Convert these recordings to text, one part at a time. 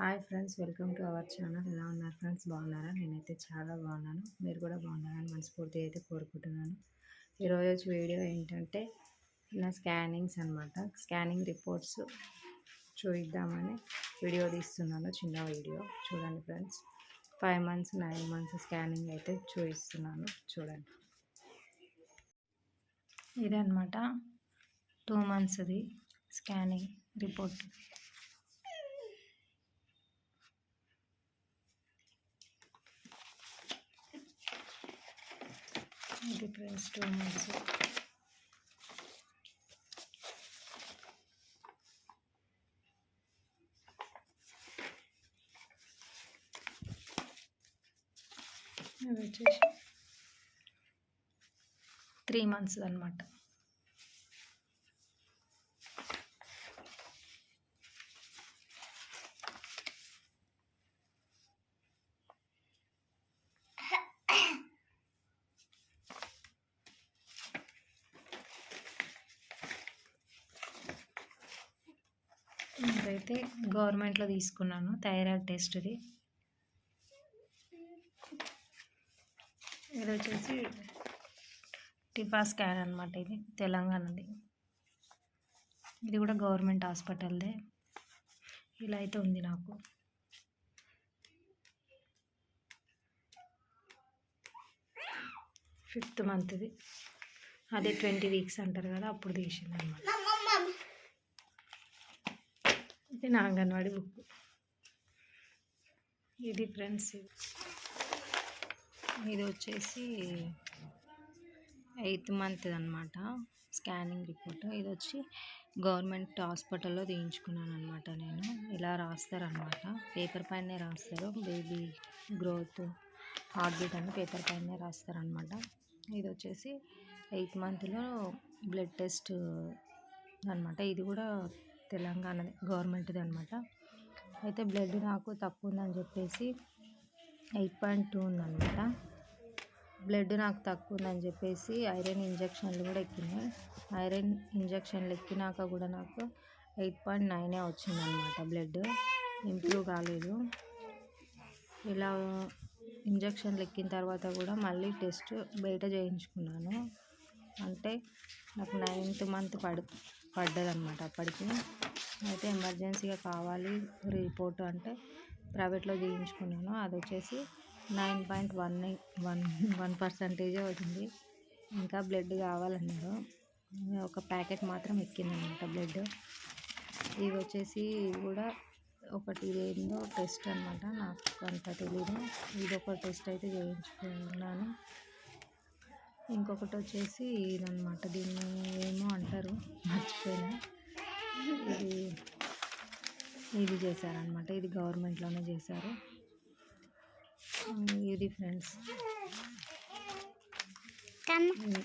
Hi friends welcome to our channel. ఎలా ఉన్నారు friends? బాగున్నారా? నేనైతే చాలా బాగున్నాను. మీరు కూడా బాగున్నారని మనస్ఫూర్తి అయితే కోరుకుంటున్నాను. ఈరోజు వీడియో ఏంటంటే నా స్కానింగ్స్ అనమాట స్కానింగ్ రిపోర్ట్స్ చూద్దామని వీడియో తీస్తున్నాను చిన్న వీడియో. చూడండి friends. Five months nine months scanning అయితే చూపిస్తున్నాను చూడండి. ఇదనమాట two మంత్స్ది scanning report. Difference two months వచ్చేసి త్రీ మంత్స్ అనమాట అయితే గవర్నమెంట్లో తీసుకున్నాను థైరాయిడ్ టెస్ట్ది. ఇది వచ్చేసి టిఫా స్కాన్ అనమాట ఇది తెలంగాణది. ఇది కూడా గవర్నమెంట్ హాస్పిటల్దే. ఇలా అయితే ఉంది నాకు. ఫిఫ్త్ మంత్ది. అదే ట్వంటీ వీక్స్ అంటారు కదా అప్పుడు తీసింది అనమాట ఇది నా అంగన్వాడీ బుక్. ఇది ఫ్రెండ్స్ ఇది. వచ్చేసి ఎయిత్ మంత్ అనమాట స్కానింగ్ రిపోర్ట్. ఇది వచ్చి గవర్నమెంట్ హాస్పిటల్లో తీయించుకున్నాను అనమాట నేను. ఇలా రాస్తారనమాట పేపర్ పైనే రాస్తారు. బేబీ గ్రోత్ హార్ట్ బీట్ అని పేపర్ పైనే రాస్తారనమాట ఇది వచ్చేసి ఎయిత్ మంత్లో బ్లడ్ టెస్ట్ అనమాట ఇది కూడా తెలంగాణది గవర్నమెంట్ది అనమాట అయితే బ్లడ్ నాకు తక్కువ ఉందని చెప్పేసి ఎయిట్ పాయింట్ టూ ఉందన్నమాట. బ్లడ్ నాకు తక్కువ ఉందని చెప్పేసి ఐరన్ ఇంజక్షన్లు కూడా ఎక్కినాయి. ఐరన్ ఇంజక్షన్లు ఎక్కినాక కూడా నాకు ఎయిట్ పాయింట్ నైనే వచ్చిందనమాట బ్లడ్. ఇంప్రూవ్ కాలేదు. ఇలా ఇంజక్షన్లు ఎక్కిన తర్వాత కూడా మళ్ళీ టెస్ట్ బయట చేయించుకున్నాను. అంటే నాకు నైన్త్ మంత్ పడు పడ్డదనమాట అప్పటికి. అయితే ఎమర్జెన్సీగా కావాలి రిపోర్ట్ అంటే ప్రైవేట్లో చేయించుకున్నాను అది వచ్చేసి nine point one one one పర్సంటేజే వచ్చింది. ఇంకా బ్లడ్ కావాలన్నారు. ఒక ప్యాకెట్ మాత్రం ఎక్కిందనమాట బ్లడ్. ఇది వచ్చేసి కూడా ఒకటి ఏందో టెస్ట్ అనమాట నాకు అంత తెలియదు ఇది ఒక టెస్ట్ అయితే చేయించుకున్నాను. ఇంకొకటి వచ్చేసి ఇదనమాట దీన్ని ఏమో అంటారు మర్చిపోయినా ఇది ఇది చేశారనమాట ఇది గవర్నమెంట్లోనే చేశారు. ఇది ఫ్రెండ్స్. ఇది.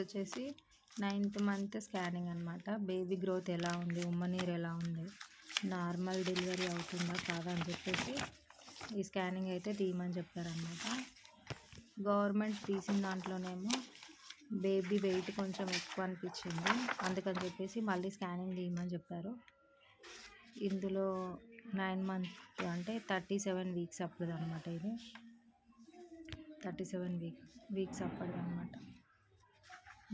వచ్చేసి నైన్త్ మంత్ స్కానింగ్ అనమాట బేబీ గ్రోత్ ఎలా ఉంది? ఉమ్మనీరు ఎలా ఉంది? నార్మల్ డెలివరీ అవుతుందా? కాదా అని చెప్పేసి ఈ స్కానింగ్ అయితే తీయమని చెప్పారనమాట గవర్నమెంట్ తీసిన దాంట్లోనేమో బేబీ వెయిట్ కొంచెం ఎక్కువ అనిపించింది. అందుకని చెప్పేసి మళ్ళీ స్కానింగ్ తీయమని చెప్పారు. ఇందులో నైన్ మంత్ అంటే థర్టీ సెవెన్ వీక్స్ అప్పుడు అనమాట ఇది. థర్టీ సెవెన్ వీక్ వీక్స్ అప్పుడు అనమాట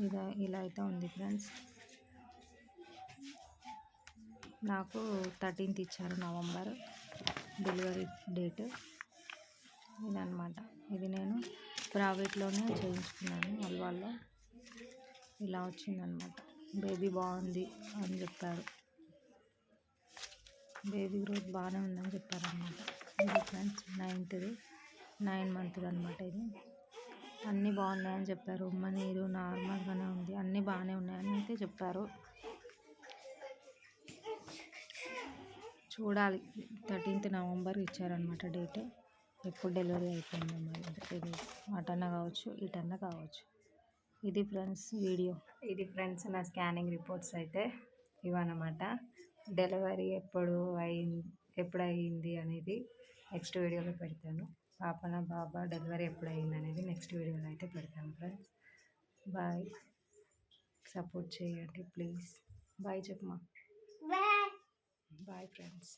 ఇలా ఇలా అయితే ఉంది ఫ్రెండ్స్. నాకు థర్టీన్త్ ఇచ్చారు నవంబర్ డెలివరీ డేట్. ఇదనమాట ఇది నేను ప్రైవేట్లోనే చేయించుకున్నాను అల్వాల్లో ఇలా వచ్చిందనమాట. బేబీ బాగుంది అని చెప్పారు. బేబీ గ్రోత్ బాగానే ఉందని చెప్పారనమాట. ఇది ఫ్రెండ్స్ నైన్త్ది నైన్ మంత్ది అనమాట ఇది. అన్నీ బాగున్నాయని చెప్పారు. ఉమ్మ నీరు నార్మల్గానే ఉంది. అన్నీ బాగానే ఉన్నాయని అయితే చెప్పారు. చూడాలి. థర్టీన్త్ నవంబర్ ఇచ్చారనమాట డేట్. ఎప్పుడు డెలివరీ అయిపోయిందో మరి. అటన్నా కావచ్చు ఇటన్నా కావచ్చు. ఇది ఫ్రెండ్స్ వీడియో. ఇది ఫ్రెండ్స్ నా స్కానింగ్ రిపోర్ట్స్ అయితే ఇవన్నమాట. డెలివరీ ఎప్పుడు అయింది ఎప్పుడు అయ్యింది అనేది నెక్స్ట్ వీడియోలో పెడతాను. పాపన బాబా డెలివరీ ఎప్పుడు అయింది అనేది నెక్స్ట్ వీడియోలో అయితే పెడతాను ఫ్రెండ్స్. బాయ్. సపోర్ట్ చేయండి ప్లీజ్. బాయ్ చెప్పమా బాయ్ ఫ్రెండ్స్.